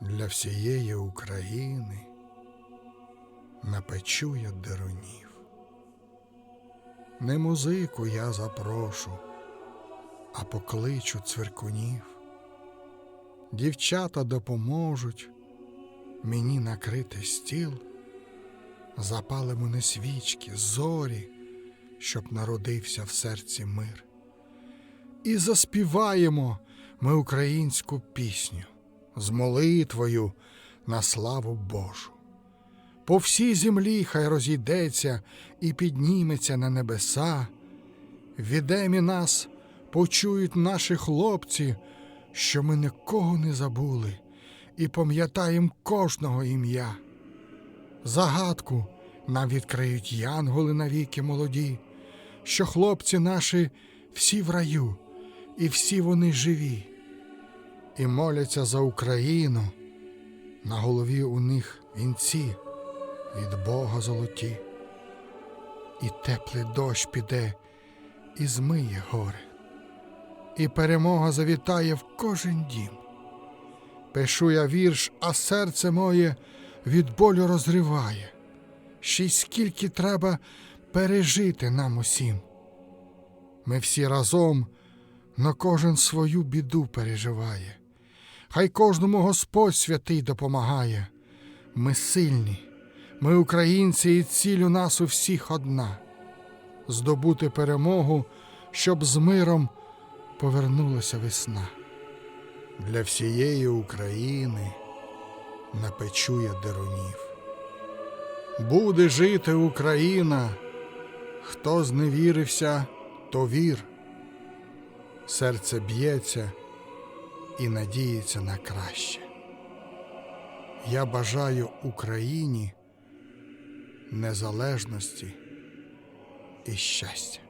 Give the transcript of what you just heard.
для всієї України напечу я дерунів. Не музику я запрошу, а покличу цвиркунів. Дівчата допоможуть мені накрити стіл, запалимо не свічки, зорі, щоб народився в серці мир. І заспіваємо ми українську пісню з молитвою на славу Божу. По всій землі хай розійдеться і підніметься на небеса. Відемі нас почують наші хлопці, що ми нікого не забули і пам'ятаємо кожного ім'я. Загадку нам відкриють янголи навіки молоді, що хлопці наші всі в раю, і всі вони живі, і моляться за Україну. На голові у них вінці від Бога золоті, і теплий дощ піде і змиє гори, і перемога завітає в кожен дім. Пишу я вірш, а серце моє від болю розриває. Ще й скільки треба пережити нам усім. Ми всі разом, но кожен свою біду переживає. Хай кожному Господь святий допомагає. Ми сильні, ми українці, і ціль у нас у всіх одна здобути перемогу, щоб з миром повернулася весна. Для всієї України напечу я дерунів. Буде жити Україна, хто зневірився, то вір. Серце б'ється і надіється на краще. Я бажаю Україні незалежності і щастя.